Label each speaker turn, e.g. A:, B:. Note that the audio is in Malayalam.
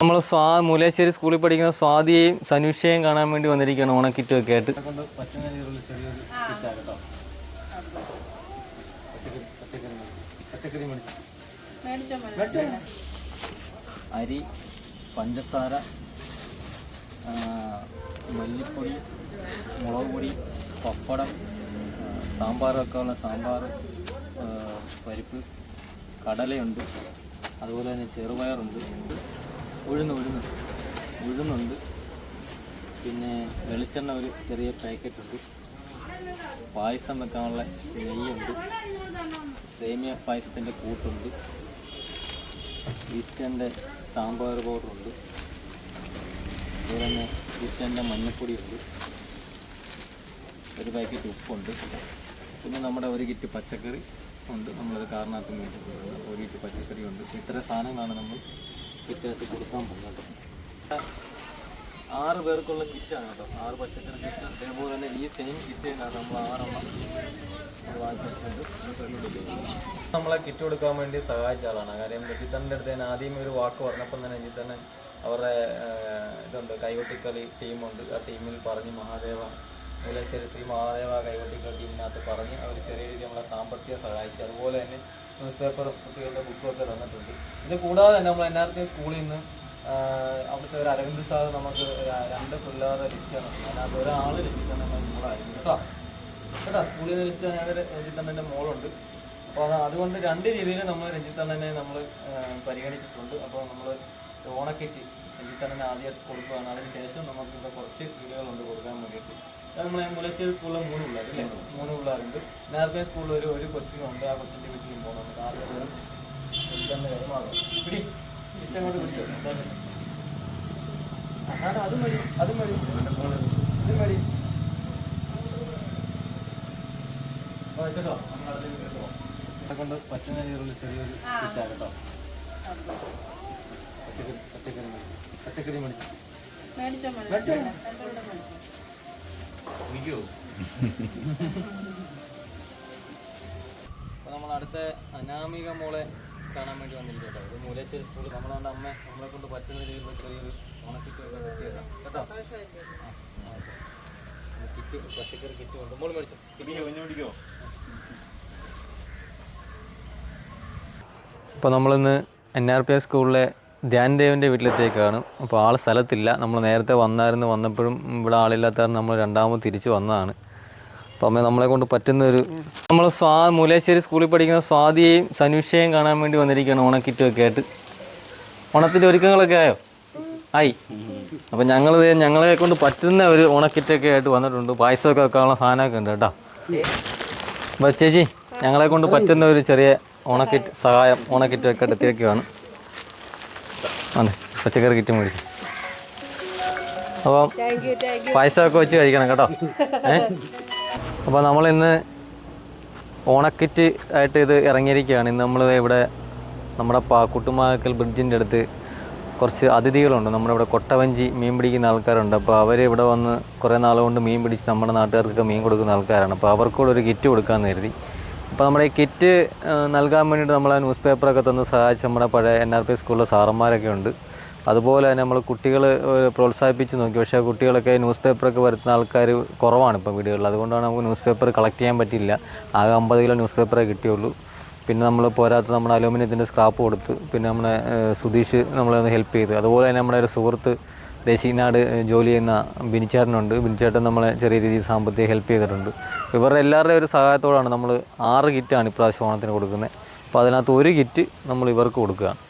A: നമ്മൾ സ്വാ മൂലേശ്ശേരി സ്കൂളിൽ പഠിക്കുന്ന സ്വാതിയെയും സനുഷയെയും കാണാൻ വേണ്ടി വന്നിരിക്കുകയാണ് ഓണക്കിറ്റും ഒക്കെ ആയിട്ട് അരി പഞ്ചസാര മല്ലിപ്പൊടി മുളക് പൊടി പപ്പടം സാമ്പാറൊക്കെ സാമ്പാർ വെക്കാനുള്ള സാമ്പാർ പരിപ്പ് കടലയുണ്ട്. അതുപോലെ തന്നെ ചെറുപയറുണ്ട്. ഉഴുന്ന് ഉഴുന്ന്. ഉഴുന്നുണ്ട്. പിന്നെ വെളിച്ചെണ്ണ ഒരു ചെറിയ പാക്കറ്റ് ഉണ്ട് പായസം വെക്കാനുള്ള നെയ്യുണ്ട്. സേമിയ പായസത്തിന്റെ കൂട്ടുണ്ട്. ഈസ്റ്റന്റെ സാമ്പാർ പൗഡറുണ്ട്. അതുപോലെ തന്നെ മഞ്ഞപ്പൊടി ഉണ്ട് ഒരു പാക്കറ്റ് ഉപ്പുണ്ട്. പിന്നെ നമ്മുടെ ഒരു കിറ്റ് പച്ചക്കറി ഉണ്ട്. നമ്മളത് കാരണത്ത് മേടിച്ചിട്ടുണ്ട് ഒരു കിറ്റ് പച്ചക്കറി ഉണ്ട് ഇത്ര സാധനങ്ങളാണ് നമ്മൾ കിറ്റായിട്ട് കൊടുക്കാൻ പോകുന്നുണ്ട്. ആറ് പേർക്കുള്ള കിറ്റാണ് കേട്ടോ. ആറ് പച്ചക്കറി കിറ്റ്. അതേപോലെ തന്നെ ഈ സെയിം കിറ്റ് തന്നെയാണ് നമ്മൾ ആറെണ്ണം നമ്മളെ കിറ്റ് കൊടുക്കാൻ വേണ്ടി സഹായിച്ച ആളാണ്. കാര്യം രജിത്തന്റെ അടുത്ത് തന്നെ ആദ്യം ഒരു വാക്ക് പറഞ്ഞപ്പം തന്നെ രജിത്തണ്ണൻ അവരുടെ ഇതുണ്ട്. കൈകൊട്ടിക്കളി ടീമുണ്ട്. ആ ടീമിൽ പറഞ്ഞ് മഹാദേവ മൂലശ്ശേരി ശ്രീ മഹാദേവ കൈവട്ടി ടീമിനകത്ത് പറഞ്ഞ് അവർ ചെറിയ രീതിയിൽ നമ്മളെ സാമ്പത്തിക സഹായിച്ചു അതുപോലെ തന്നെ ന്യൂസ് പേപ്പറും കുട്ടികളുടെ ബുക്കും ഒക്കെ തന്നിട്ടുണ്ട്. ഇത് കൂടാതെ തന്നെ നമ്മൾ എൻ ആർ ടി സ്കൂളിൽ നിന്ന് അവിടുത്തെ ഒരു അരവിന്ദ് സാർ നമുക്ക് രണ്ട് പിള്ളേരുടെ ലിസ്റ്റാണ് അതിനകത്ത് ഒരാൾ രജിത്തണ്ണൻ മോളായിരുന്നു കേട്ടോ. കേട്ടോ സ്കൂളിൽ നിന്ന് ലിസ്റ്റ് ഞങ്ങളുടെ രഞ്ജിത്തണ്ണന്റെ മോളുണ്ട്. അപ്പോൾ അത് അതുകൊണ്ട് രണ്ട് രീതിയിൽ നമ്മൾ രഞ്ജിത്തണ്ണനെ നമ്മൾ പരിഗണിച്ചിട്ടുണ്ട്. അപ്പോൾ നമ്മൾ ഓണക്കിറ്റ് രഞ്ജിത്തണ്ണന് ആദ്യം കൊടുക്കുകയാണ് അതിന് ശേഷം നമുക്ക് കുറച്ച് വീടുകളുണ്ട് കൊടുക്കാൻ വേണ്ടിയിട്ട്. നമ്മളെ മുലച്ചേരി സ്കൂളിൽ മൂന്ന് പിള്ളേർ അല്ലേ? മൂന്ന് പിള്ളേരുണ്ട്. നേരത്തെ സ്കൂളിൽ ഒരു ഒരു കൊച്ചിനുണ്ട്. ആ കൊച്ചിന്റെ വീട്ടിലും പോകുന്നുണ്ട് പിടി. പിടിച്ചോ. ആ, സാറേ, അതും മതി. അതും മതി. ഇതും മതി. ആ, വെച്ചോ നമ്മൾ അടുത്ത വീട്ടിൽ പോവാം കൊണ്ട് പറ്റുന്ന രീതിയിലുള്ള ചെറിയൊരു കിറ്റാ കേട്ടോ പച്ചക്കറി. പച്ചക്കറി മേടിച്ചു. അപ്പോൾ നമ്മൾ അടുത്ത അനാമിക മോളെ കാണാൻ വേണ്ടി വന്നിരിക്കും കേട്ടോ. ഇത് മൂലേശ്വരി സ്കൂളിൽ നമ്മളതുകൊണ്ട് അമ്മ നമ്മളെ കൊണ്ട് പറ്റുന്ന രീതിയിലുള്ള ചെറിയൊരു ഓണക്കിറ്റ് ഒക്കെ കിട്ടിയതാണ് കേട്ടോ? കിറ്റ് പച്ചക്കറി കിറ്റ് കൊണ്ട് മോൾ മേടിച്ചു. അപ്പോൾ നമ്മളിന്ന് എൻ ആർ പി എസ് സ്കൂളിലെ ധ്യാൻ വീട്ടിലെത്തേക്കാണ് അപ്പോൾ ആൾ സ്ഥലത്തില്ല. നമ്മൾ നേരത്തെ വന്നായിരുന്നു. വന്നപ്പോഴും ഇവിടെ ആളില്ലാത്ത നമ്മൾ രണ്ടാമത് തിരിച്ച് വന്നതാണ്. അപ്പോൾ അമ്മ നമ്മളെ കൊണ്ട് പറ്റുന്നൊരു നമ്മൾ സ്വാ മൂലേശ്ശേരി സ്കൂളിൽ പഠിക്കുന്ന സ്വാതിയെയും സനുഷയെയും കാണാൻ വേണ്ടി വന്നിരിക്കുകയാണ് ഓണക്കിറ്റൊക്കെ ആയിട്ട്. ഓണത്തിന്റെ ഒരുക്കങ്ങളൊക്കെ ആയോ? ആയി. അപ്പോൾ ഞങ്ങൾ ഞങ്ങളെ കൊണ്ട് പറ്റുന്ന ഒരു ഓണക്കിറ്റൊക്കെ ആയിട്ട് വന്നിട്ടുണ്ട്. പായസമൊക്കെ വെക്കാനുള്ള സാധനമൊക്കെ ഉണ്ട് കേട്ടോ. അപ്പോൾ ചേച്ചി ഞങ്ങളെ കൊണ്ട് പറ്റുന്ന ഒരു ചെറിയ ഓണക്കിറ്റ് സഹായം ഓണക്കിറ്റൊക്കെ എടുത്തിരിക്കുകയാണ് അതെ പച്ചക്കറി കിറ്റ് മേടിക്കും അപ്പം പായസമൊക്കെ വെച്ച് കഴിക്കണം കേട്ടോ. ഏ? അപ്പോൾ നമ്മളിന്ന് ഓണക്കിറ്റ് ആയിട്ട് ഇത് ഇറങ്ങിയിരിക്കുകയാണ്. ഇന്ന് നമ്മൾ ഇവിടെ നമ്മുടെ പാ കുട്ടുമാക്കൽ ബ്രിഡ്ജിന്റെ അടുത്ത് കുറച്ച് അതിഥികളുണ്ട്. നമ്മുടെ ഇവിടെ കൊട്ടവഞ്ചി മീൻ പിടിക്കുന്ന ആൾക്കാരുണ്ട്. അപ്പോൾ അവർ ഇവിടെ വന്ന് കുറേ നാൾ കൊണ്ട് മീൻ പിടിച്ച് നമ്മുടെ നാട്ടുകാർക്കൊക്കെ മീൻ കൊടുക്കുന്ന ആൾക്കാരാണ്. അപ്പോൾ അവർക്കൂടെ ഒരു കിറ്റ് കൊടുക്കാമെന്ന് കരുതി. അപ്പോൾ നമ്മുടെ ഈ കിറ്റ് നൽകാൻ വേണ്ടിയിട്ട് ആ ന്യൂസ് പേപ്പറൊക്കെ തന്ന് സഹായിച്ച് നമ്മുടെ പഴയ എൻ ആർ പി സ്കൂളിലെ സാറന്മാരൊക്കെ ഉണ്ട്. അതുപോലെ തന്നെ നമ്മൾ കുട്ടികൾ പ്രോത്സാഹിപ്പിച്ച് നോക്കി. പക്ഷേ കുട്ടികളൊക്കെ ന്യൂസ് പേപ്പറൊക്കെ വരുത്തുന്ന ആൾക്കാർ കുറവാണ് ഇപ്പോൾ വീടുകളിൽ അതുകൊണ്ടാണ് നമുക്ക് ന്യൂസ് പേപ്പർ കളക്ട് ചെയ്യാൻ പറ്റിയില്ല. ആകെ അമ്പത് കിലോ ന്യൂസ് പേപ്പറേ കിട്ടിയുള്ളൂ. പിന്നെ നമ്മൾ പോരാത്ത നമ്മുടെ അലൂമിനിയത്തിന്റെ സ്ക്രാപ്പ് കൊടുത്ത് പിന്നെ നമ്മുടെ സുധീഷ് നമ്മളെ ഒന്ന് ഹെൽപ്പ് ചെയ്ത്. അതുപോലെ തന്നെ നമ്മുടെ ഒരു സുഹൃത്ത് ദേശീനാട് ജോലി ചെയ്യുന്ന ബിനിച്ചേട്ടനുണ്ട്. ബിനിച്ചേട്ടൻ നമ്മളെ ചെറിയ രീതിയിൽ സാമ്പത്തിക ഹെൽപ്പ് ചെയ്തിട്ടുണ്ട്. ഇവരുടെ എല്ലാവരുടെയും ഒരു സഹായത്തോടാണ് നമ്മൾ ആറ് കിറ്റാണ് ഇപ്രാവശ്യം ഓണത്തിന് കൊടുക്കുന്നത്. അപ്പോൾ അതിനകത്ത് ഒരു കിറ്റ് നമ്മൾ ഇവർക്ക് കൊടുക്കുകയാണ്.